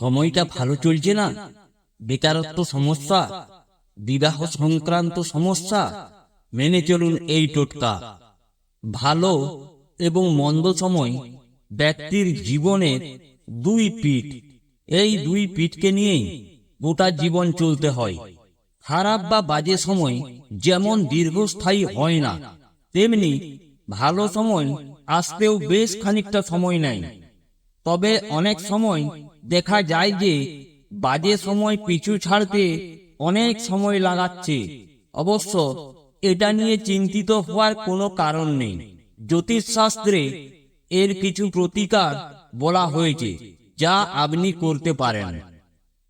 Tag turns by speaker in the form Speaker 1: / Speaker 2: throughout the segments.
Speaker 1: সময়টা ভালো চলছে না। বেকারত্ব সমস্যা, বিবাহ সংক্রান্ত সমস্যা, মেনে চলুন এই টোটকা। ভালো এবং মন্দ সময় ব্যক্তির জীবনের দুই পিঠ। এই দুই পিঠকে নিয়েই গোটা জীবন চলতে হয়। খারাপ বা বাজে সময় যেমন দীর্ঘস্থায়ী হয় না, তেমনি ভালো সময় আসতেও বেশ খানিকটা সময় নেয়। তবে অনেক সময় দেখা যায় যে বাজে সময় পিছু ছাড়তে অনেক সময় লাগাচ্ছে। অবশ্য এটা নিয়ে চিন্তিত হওয়ার কোনো কারণ নেই। জ্যোতিষশাস্ত্রে এর কিছু প্রতিকার বলা হয়েছে, যা আপনি করতে পারেন।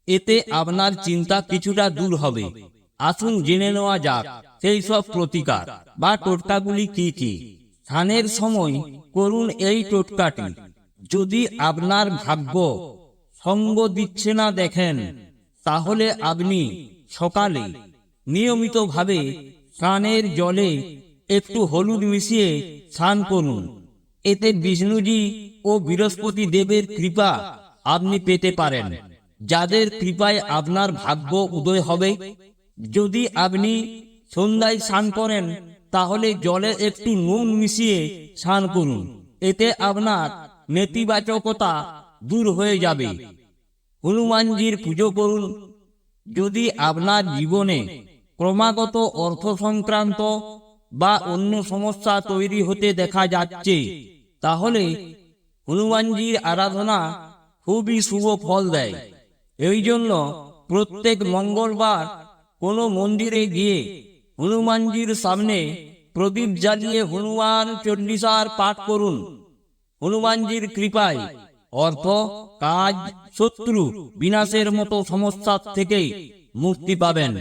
Speaker 1: এতে আপনার চিন্তা কিছুটা দূর হবে। আসুন জেনে নেওয়া যাক, সেই সব প্রতিকার বা টোটকাগুলি কি কি? স্নানের সময় করুন এই টোটকাটি। যদি আপনার ভাগ্য সঙ্গ দিচ্ছে না দেখেন, তাহলে আপনি সকালে নিয়মিতভাবে স্নানের জলে একটু হলুদ মিশিয়ে স্নান করুন। এতে বিষ্ণুজি ও বৃহস্পতি দেবের কৃপা আপনি পেতে পারেন। যাদের কৃপায় আপনার ভাগ্য উদয় হবে, যদি আপনি সন্ধ্যায় স্নান করেন, তাহলে জলে একটু নুন মিশিয়ে স্নান করুন। এতে আপনার নেতিবাচকতা দূর হয়ে যাবে। হনুমানজির পুজো করুন। যদি আপনার জীবনে ক্রমাগত অর্থ সংক্রান্ত বা অন্য সমস্যা তৈরি হতে দেখা যাচ্ছে, তাহলে হনুমানজির আরাধনা খুবই শুভ ফল দেয়। এই জন্য প্রত্যেক মঙ্গলবার কোনো মন্দিরে গিয়ে হনুমানজির সামনে প্রদীপ জ্বালিয়ে হনুমান চল্লিশার পাঠ করুন। হনুমানজির কৃপায়। অর্থ, কাজ, শত্রু বিনাশের মতো সমস্যা থেকে মুক্তি পাবেন।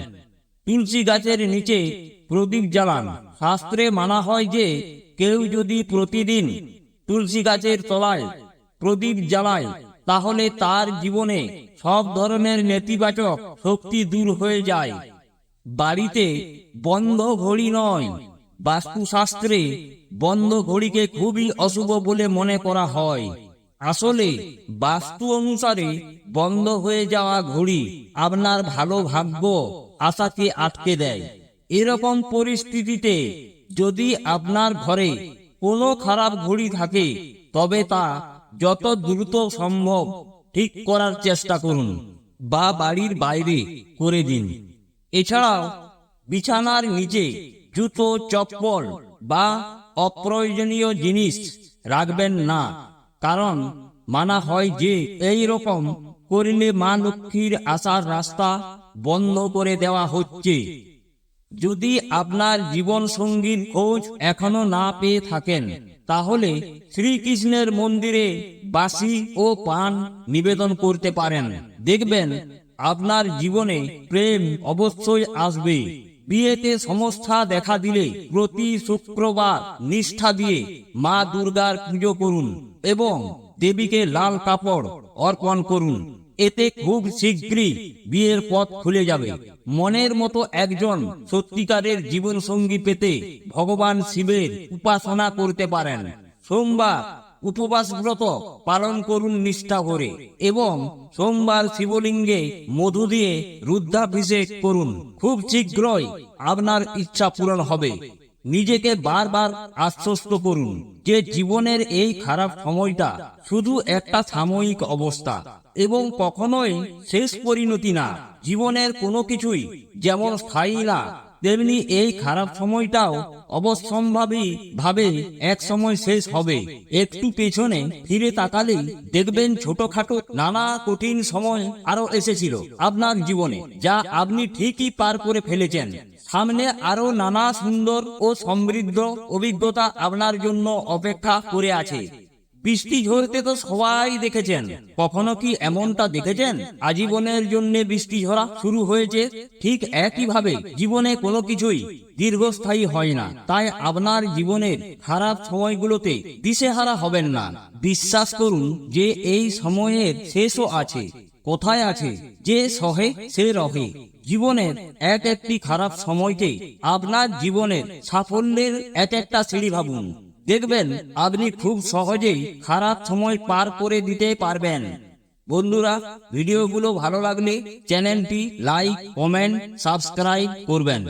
Speaker 1: তুলসী গাছের নিচে প্রদীপ জ্বালান। শাস্ত্রে মানা হয় যে, কেউ যদি প্রতিদিন তুলসী গাছের তলায় প্রদীপ জ্বালায়, তাহলে তার জীবনে সব ধরনের নেতিবাচক শক্তি দূর হয়ে যায়। বাড়িতে বন্ধ ঘড়ি নয়। বাস্তুশাস্ত্রে বন্ধ ঘড়িকে খুবই অশুভ বলে মনে করা হয়। আসলে বাস্তু অনুসারে বন্ধ হয়ে যাওয়া ঘড়ি আপনার ভালো ভাগ্য আশাকে আটকে দেয়। এরকম পরিস্থিতিতে যদি আপনার ঘরে কোনো খারাপ ঘড়ি থাকে, তবে তা যত দ্রুত সম্ভব ঠিক করার চেষ্টা করুন বা বাড়ির বাইরে করে দিন। এছাড়াও বিছানার নিচে জুতো, চপ্পল বা অপ্রয়োজনীয় জিনিস রাখবেন না, কারণ মানা হয় যে এই রকম করলে মা লক্ষ্মীর আসার রাস্তা বন্ধ করে দেওয়া হচ্ছে। যদি আপনার জীবন সঙ্গীর খোঁজ এখনও না পেয়ে থাকেন, তাহলে শ্রীকৃষ্ণের মন্দিরে বাসি ও পান নিবেদন করতে পারেন। দেখবেন আপনার জীবনে প্রেম অবশ্যই আসবে। বিয়েতে সমস্যা দেখা দিলে প্রতি শুক্রবার নিষ্ঠা দিয়ে মা দুর্গার পুজো করুন এবং দেবীকে লাল কাপড় অর্পণ করুন। এতে খুব শীঘ্রই বিয়ের পথ খুলে যাবে। মনের মতো একজন সত্যিকারের জীবন সঙ্গী পেতে ভগবান শিবের উপাসনা করতে পারেন। সোমবার উপবাস ব্রত পালন করুন নিষ্ঠা করে এবং সোমবার শিবলিঙ্গে মধু দিয়ে রুদ্রাভিষেক করুন। খুব শীঘ্রই আপনার ইচ্ছা পূরণ হবে। নিজেকে বারবার আশ্বস্ত করুন যে জীবনের এই খারাপ সময়টা শুধু একটা সাময়িক অবস্থা এবং কখনোই শেষ পরিণতি না। জীবনের কোনো কিছুই যেমন স্থায়ী না তেমনি এই খারাপ সময়টাও অবশ্যম্ভাবী ভাবে এক সময় শেষ হবে। একটু পেছনে ফিরে তাকালেই দেখবেন ছোটখাটো নানা কঠিন সময় আরও এসেছিল আপনার জীবনে, যা আপনি ঠিকই পার করে ফেলেছেন। সামনে আরও নানা সুন্দর ও সমৃদ্ধ অভিজ্ঞতা আপনার জন্য অপেক্ষা করে আছে। বৃষ্টি ঝরতে তো সবাই দেখেছেন। কখনো কি এমনটা দেখেছেন? আজীবনের জন্য বৃষ্টি ঝরা শুরু হয়েছে ঠিক একইভাবে জীবনে কোনো কিছুই দীর্ঘস্থায়ী হয় না। তাই আপনার জীবনের খারাপ সময়গুলোতে দিশেহারা হবেন না। বিশ্বাস করুন যে এই সময়ের শেষও আছে, কোথায় আছে, যে সহে সে রহে। জীবনের এক একটি খারাপ সময়কে আপনার জীবনের সাফল্যের এক একটা সিঁড়ি ভাবুন। দেখবেন আপনি খুব সহজেই খারাপ সময় পার করে দিতে পারবেন। বন্ধুরা ভিডিওগুলো ভালো লাগলে চ্যানেলটি লাইক কমেন্ট সাবস্ক্রাইব করবেন।